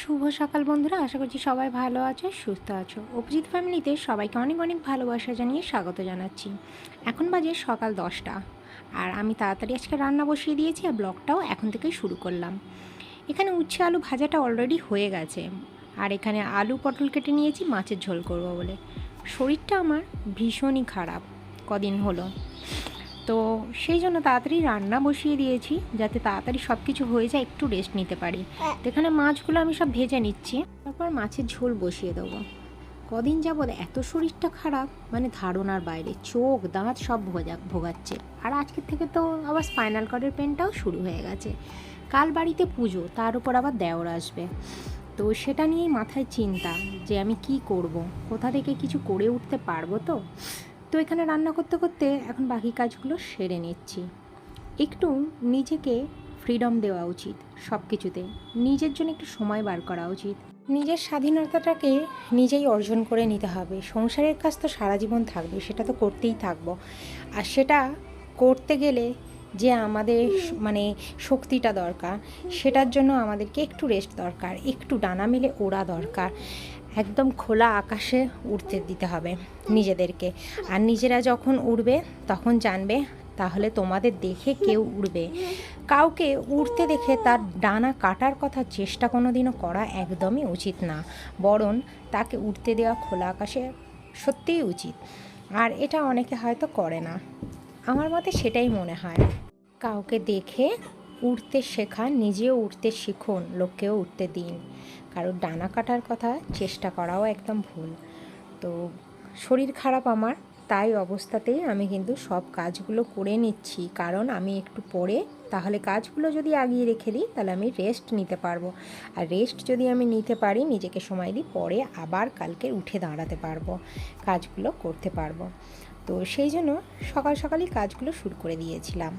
শুভ সকাল বন্ধুরা, আশা করছি সবাই ভালো আছো, সুস্থ আছো। অভিজিৎ ফ্যামিলিতে সবাইকে অনেক অনেক ভালোবাসা জানিয়ে স্বাগত জানাচ্ছি। এখন বাজে সকাল দশটা, আর আমি তাড়াতাড়ি আজকে রান্না বসিয়ে দিয়েছি আর ব্লগটাও এখন থেকেই শুরু করলাম। এখানে উচ্ছে আলু ভাজাটা অলরেডি হয়ে গেছে, আর এখানে আলু পটল কেটে নিয়েছি, মাছের ঝোল করব বলে। শরীরটা আমার ভীষণই খারাপ, কদিন হলো। তো সেই জন্য তাড়াতাড়ি রান্না বসিয়ে দিয়েছি, যাতে তাড়াতাড়ি সব কিছু হয়ে যায়, একটু রেস্ট নিতে পারি। তো এখানে মাছগুলো আমি সব ভেজে নিচ্ছি। তারপর মাছের ঝোল বসিয়ে দেবো। কদিন যাবৎ এত শরীরটা খারাপ মানে ধারণার বাইরে, চোখ দাঁত সব ভোগা ভোগাচ্ছে। আর আজকের থেকে তো আবার স্পাইনাল কর্ডের পেনটাও শুরু হয়ে গেছে। কাল বাড়িতে পুজো, তার উপর আবার দেওর আসবে। তো সেটা নিয়েই মাথায় চিন্তা, যে আমি কি করব? কোথা থেকে কিছু করে উঠতে পারব তো? তো এখানে রান্না করতে করতে এখন বাকি কাজগুলো সেরে নিচ্ছি। একটু নিজেকে ফ্রিডম দেওয়া উচিত সব কিছুতে নিজের জন্য একটু সময় বার করা উচিত। নিজের স্বাধীনতাটাকে নিজেই অর্জন করে নিতে হবে। সংসারের কাজ তো সারা জীবন থাকবে, সেটা তো করতেই থাকব। আর সেটা করতে গেলে যে আমাদের মানে শক্তিটা দরকার, সেটার জন্য আমাদেরকে একটু রেস্ট দরকার, একটু ডানা মেলে ওড়া দরকার। একদম খোলা আকাশে উড়তে দিতে হবে নিজেদেরকে। আর নিজেরা যখন উড়বে, তখন জানবে তাহলে তোমাদের দেখে কেউ উড়বে। কাউকে উড়তে দেখে তার ডানা কাটার কথা চেষ্টা কোনোদিনও করা একদমই উচিত না। বরং তাকে উড়তে দেওয়া খোলা আকাশে সত্যিই উচিত। আর এটা অনেকে হয়তো করে না। আমার মতে সেটাই মনে হয়। কাউকে দেখে উড়তে শেখা, নিজেও উঠতে শিখুন, লোককেও উঠতে দিন। কারোর ডানা কাটার কথা চেষ্টা করাও একদম ভুল। তো শরীর খারাপ আমার, তাই অবস্থাতেই আমি কিন্তু সব কাজগুলো করে নিচ্ছি। কারণ আমি একটু পরে তাহলে কাজগুলো যদি আগিয়ে রেখে দিই, তাহলে আমি রেস্ট নিতে পারব। আর রেস্ট যদি আমি নিতে পারি, নিজেকে সময় দিই, পরে আবার কালকে উঠে দাঁড়াতে পারব, কাজগুলো করতে পারব। তো সেই জন্য সকাল সকালই কাজগুলো শুরু করে দিয়েছিলাম।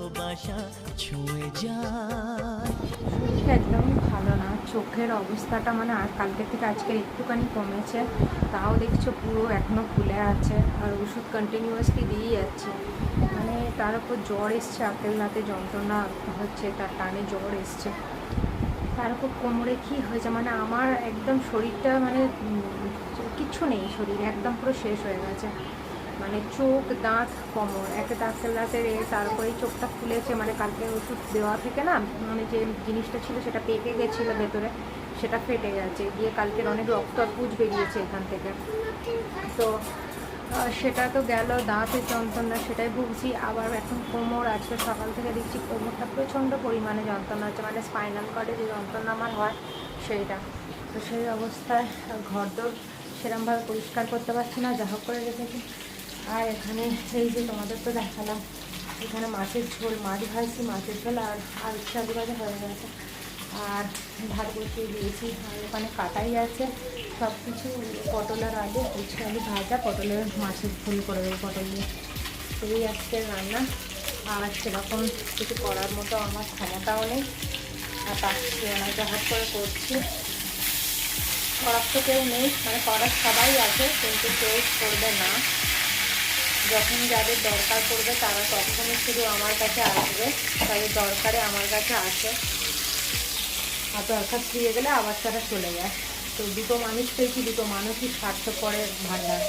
ভালোবাসা ছুঁয়ে যায়। শরীরটা একদমই ভালো না। চোখের অবস্থাটা মানে আর কালকে থেকে আজকের একটুখানি কমেছে। তাও দেখছ পুরো এখনও ফুলে আছে আর ওষুধ কন্টিনিউয়াসলি দিয়েই যাচ্ছে। মানে তার উপর জ্বর এসছে আপেল রাতে যন্ত্রণা হচ্ছে, তার টানে জ্বর এসছে। তার উপর কোমরে কী হয়েছে? মানে আমার একদম শরীরটা মানে কিচ্ছু নেই শরীর, একদম পুরো শেষ হয়ে গেছে। মানে চোখ, দাঁত কোমর। একটা ডাক্তার রাতের এ তারপরে চোখটা ফুলেছে মানে কালকে ওষুধ দেওয়া থেকে না মানে যে জিনিসটা ছিল সেটা পেকে গেছিল ভেতরে, সেটা ফেটে গেছে। গিয়ে কালকের অনেক রক্ত পুজ বেরিয়েছে এখান থেকে। তো সেটা তো গেল দাঁতের যন্ত্রণা সেটাই ভুগছি। আবার এখন কোমর আজকে সকাল থেকে দেখছি কোমরটা প্রচণ্ড পরিমাণে যন্ত্রণা হচ্ছে। মানে স্পাইনাল কর্ডে যে যন্ত্রণা আমার হয়, সেইটা। তো সেই অবস্থায় ঘর দোর সেরমভাবে পরিষ্কার করতে পারছি না, যা হোক করে রেখেছি। আর এখানে এই যে তোমাদের তো দেখালাম, এখানে মাছের ঝোল, মাছ ভাজছি, মাছের ঝোল আর আর আলু ভাজা হয়ে গেছে। আর ভাত বসিয়ে দিয়েছি। আর ওখানে কাটাই আছে সব কিছু পটলের আলু উচ্ছে আলু ভাজা, পটলের মাছের ঝোল করে দেবো পটল দিয়ে। এই আজকে রান্না। আর সেরকম কিছু করার মতো আমার ক্ষমতাও নেই। আর পাচ্ছি না হাত করে করছি। করার তো কেউ নেই মানে করার সবাই আছে, কিন্তু কেউ করবে না। যখন যাদের দরকার পড়বে তারা তখনই শুধু আমার কাছে আসবে তাদের দরকারে আমার কাছে আসে। আর দরকার ফিরে গেলে আবার তারা চলে যায়। তো দুটো মানুষ পেয়েছি দুটো মানুষই স্বার্থপরের ভাণ্ডার।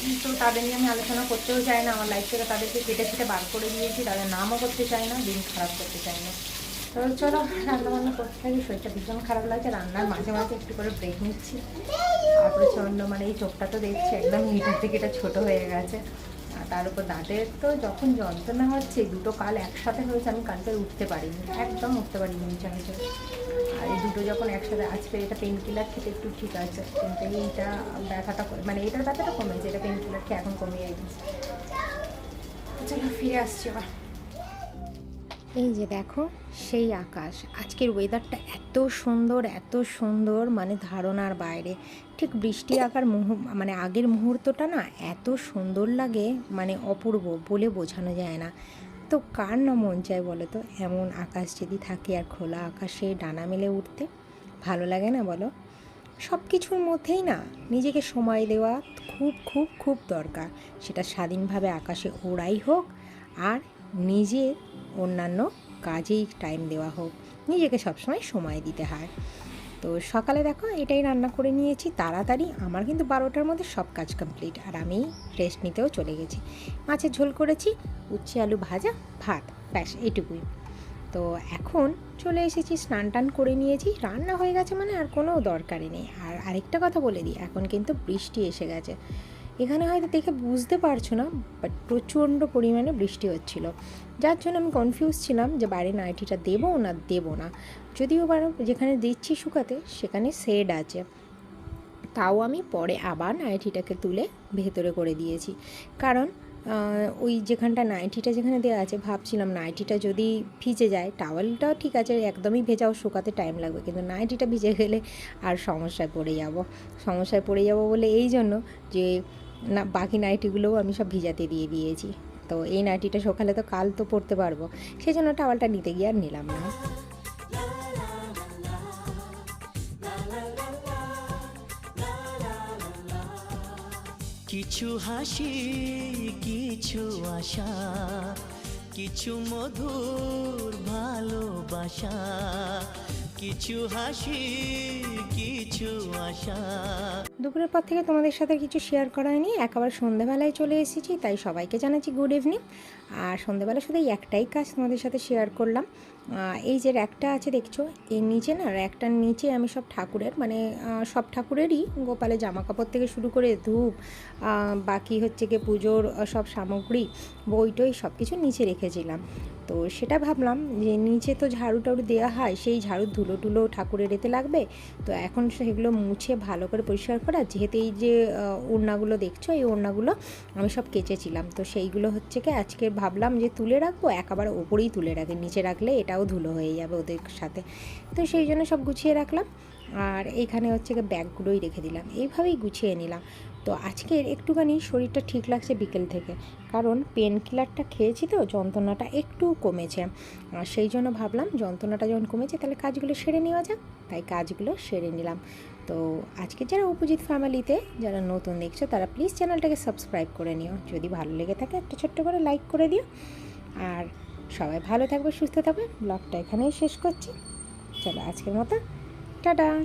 উম, তো তাদের নিয়ে আমি আলোচনা করতেও চাই না আমার লাইফ থেকে তাদেরকে কেটে কেটে বার করে দিয়েছি তাদের নামও করতে চাই না দিন খারাপ করতে চাই না। তো চলো রান্না বান্না করতে থাকি, শরীরটা ভীষণ খারাপ লাগছে, রান্নার মাঝে মাঝে একটু করে ব্রেক নিচ্ছি। আর প্রচণ্ড মানে এই চোখটা তো দেখছি, একদম মিটার থেকে এটা ছোটো হয়ে গেছে। আর তার উপর দাঁতের তো যখন যন্ত্রণা হচ্ছে, দুটো কাল একসাথে হয়েছে, আমি কালকে উঠতে পারিনি, একদম উঠতে পারিনি নিচে নিচে আর এই দুটো যখন একসাথে, আজকে এটা পেন কিলার খেতে একটু ঠিক আছে, কিন্তু এইটা ব্যথাটা মানে এইটার ব্যথাটা কমেছে, এটা পেন কিলার খেয়ে এখন কমিয়ে গেছে চলো, ফিরে আসছি আবার এই যে দেখো, সেই আকাশ। আজকের ওয়েদারটা এত সুন্দর এত সুন্দর মানে ধারণার বাইরে। ঠিক বৃষ্টি আকার মুহূ মানে আগের মুহূর্তটা না এত সুন্দর লাগে মানে অপূর্ব বলে বোঝানো যায় না। তো কার না মন চায় বলো তো? এমন আকাশ যদি থাকে আর খোলা আকাশে ডানা মেলে উঠতে, ভালো লাগে না বলো? সব কিছুর মধ্যেই না নিজেকে সময় দেওয়া খুব খুব খুব দরকার। সেটা স্বাধীনভাবে আকাশে ওড়াই হোক আর নিজের অন্যান্য কাজেই টাইম দেওয়া হোক, নিজেকে সবসময় সময় দিতে হয়। তো সকালে দেখো এটাই রান্না করে নিয়েছি, তাড়াতাড়ি আমার কিন্তু বারোটার মধ্যে সব কাজ কমপ্লিট আর আমি রেস্ট নিতেও চলে গেছি। মাছের ঝোল করেছি, উচ্ছে, আলু ভাজা, ভাত, ব্যাস এটুকুই তো এখন চলে এসেছি, স্নান টান করে নিয়েছি, রান্না হয়ে গেছে মানে আর কোনো দরকারই নেই। আর আরেকটা কথা বলে দিই, এখন কিন্তু বৃষ্টি এসে গেছে। এখানে হয়তো দেখে বুঝতে পারছ না বাট প্রচণ্ড পরিমাণে বৃষ্টি হচ্ছিল। যার জন্য আমি কনফিউজ ছিলাম যে বাইরে নাইটিটা দেবো না দেবো না। যদিও বার যেখানে দিচ্ছি শুকাতে, সেখানে শেড আছে। তাও আমি পরে আবার নাইটিটাকে তুলে ভেতরে করে দিয়েছি। কারণ ওই যেখানটা নাইটিটা যেখানে দেওয়া আছে, ভাবছিলাম নাইটিটা যদি ভিজে যায় টাওয়েলটাও ঠিক আছে, একদমই ভেজাও শুকাতে টাইম লাগবে। কিন্তু নাইটিটা ভিজে গেলে আর সমস্যায় পড়ে যাব। সমস্যায় পড়ে যাব বলে এই জন্য যে না, বাকি নাইটিগুলোও আমি সব ভিজাতে দিয়ে দিয়েছি। তো এই নাইটিটা সকালে তো কাল তো পরতে পারব। সেই জন্য টাওয়ালটা নিতে গিয়ে আর নিলাম না। কিছু হাসি, কিছু আশা, কিছু মধুর ভালোবাসা কিছু দুপুরের পর থেকে তোমাদের সাথে কিছু শেয়ার করা হয়নি। একেবারে সন্ধেবেলায় চলে এসেছি, তাই সবাইকে জানাচ্ছি গুড ইভিনিং আর সন্ধেবেলা শুধু একটাই কাজ তোমাদের সাথে শেয়ার করলাম। এই যে র্যাকটা আছে দেখছ, এর নিচে না র্যাকটার নিচে আমি সব ঠাকুরের মানে সব ঠাকুরেরই গোপালের জামা কাপড় থেকে শুরু করে ধূপ বাকি হচ্ছে গিয়ে পুজোর সব সামগ্রী বই টই সব কিছু নিচে রেখেছিলাম। তো সেটা ভাবলাম যে নিচে তো ঝাড়ু টাড়ু দেওয়া হয়, সেই ঝাড়ুর ধুলো টুলো ঠাকুরের এতে লাগবে। তো এখন সেগুলো মুছে ভালো করে পরিষ্কার করা, যেহেতু এই যে ওড়নাগুলো দেখছ, এই ওড়নাগুলো আমি সব কেচেছিলাম। তো সেইগুলো হচ্ছে কি, আজকে ভাবলাম যে তুলে রাখব একেবারে ওপরেই তুলে রাখি, নিচে রাখলে এটাও ধুলো হয়ে যাবে ওদের সাথে। তো সেই জন্য সব গুছিয়ে রাখলাম, আর এইখানে হচ্ছে ব্যাগগুলোই রেখে দিলাম, এইভাবেই গুছিয়ে নিলাম। তো আজকের একটুখানি শরীরটা ঠিক লাগছে বিকেল থেকে। কারণ পেন কিলারটা খেয়েছি তো, যন্ত্রণাটা একটু কমেছে। আর সেই জন্য ভাবলাম যন্ত্রণাটা যখন কমেছে তাহলে কাজগুলো সেরে নেওয়া যাক। তাই কাজগুলো সেরে নিলাম। তো আজকে যারা উপজিৎ ফ্যামিলিতে যারা নতুন দেখছ, তারা প্লিজ চ্যানেলটাকে সাবস্ক্রাইব করে নিও। যদি ভালো লেগে থাকে একটা ছোট্ট করে লাইক করে দিও। আর সবাই ভালো থাকবে, সুস্থ থাকবে। ব্লগটা এখানেই শেষ করছি। চলো আজকের মতো, টাটা।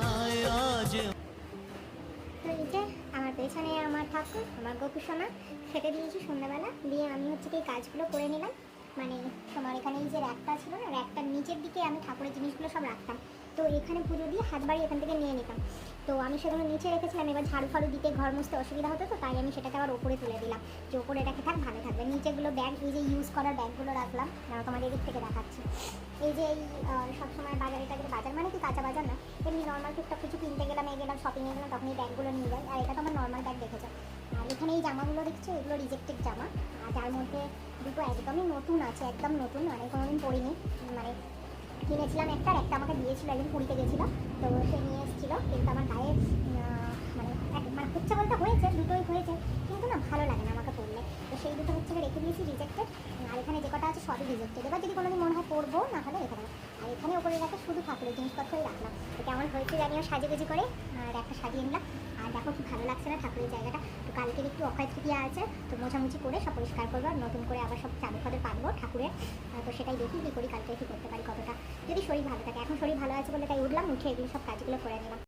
পেছনে আমার ঠাকুর, আমার গোপু সোনা, খেতে দিয়েছি সন্ধ্যাবেলা। দিয়ে আমি হচ্ছে কি কাজগুলো করে নিলাম। মানে তোমার এখানে এই যে র্যাকটা ছিল না, র্যাকটার নিচের দিকে আমি ঠাকুরের জিনিসগুলো সব রাখতাম। তো এখানে পুজো দিয়ে হাত বাড়ি এখান থেকে নিয়ে নিতাম। তো আমি সেগুলো নিচে রেখেছিলাম, এবার ঝাড়ু ফাড়ু দিতে ঘর মুছতে অসুবিধা হতো তো, তাই আমি সেটাকে আবার ওপরে তুলে দিলাম। যে ওপরে রেখে থাক, ভালো থাকবে। নিচেগুলো ব্যাগ এই যে ইউজ করার ব্যাগগুলো রাখলাম তোমাদের এদিক থেকে দেখাচ্ছি। এই যে এই সবসময় বাজারে টাজারে বাজার মানে কি কাঁচা বাজার না, এমনি নর্মাল টুকটাক কিছু কিনতে গেলাম, এই গেলাম শপিংয়ে গেলাম, তখন এই ব্যাগগুলো নিয়ে যাই। আর এটা তো আমার নর্মাল ব্যাগ দেখেছ। আর এখানে এই জামাগুলো দেখছ, এগুলো রিজেক্টেড জামা। আর যার মধ্যে দুটো একদমই নতুন আছে, একদম নতুন মানে কোনোদিন পরিনি। মানে কিনেছিলাম একটা একটা আমাকে দিয়েছিল একদিন পুরীতে গেছিল তো সে নিয়ে এসেছিল, কিন্তু আমার গায়ে মানে মানে হচ্ছে বলতে হয়েছে, দুটোই হয়েছে, কিন্তু না ভালো লাগে না আমাকে পরলে। তো সেই দুটো হচ্ছে রেখে দিয়েছি রিজেক্টেড আর এখানে যে কটা আছে সবই রিজেক্টেড এবার যদি কোনোদিন মনে হয় পরবো, না হলে রেখে আর এখানে ওপরে রাখা শুধু ঠাকুরের জিনিসপত্রই রাখলাম। তো কেমন হয়েছে জানিও সাজেগুজি করে, আর একটা সাজিয়ে নিলাম। আর দেখো কি ভালো লাগছে না ঠাকুরের জায়গাটা। তো কালকের একটু অক্ষয় তৃতীয়া আছে, তো মোছামুছি করে সব পরিষ্কার করব আর নতুন করে আবার সব চাদর ফাদর পাতবো ঠাকুরের। তো সেটাই দেখি, কী করি কালকে কী করতে পারি, কতটা। যদি শরীর ভালো থাকে। এখন শরীর ভালো আছে বলে তাই উঠলাম, উঠে এগুলো সব কাজগুলো করে নিলাম।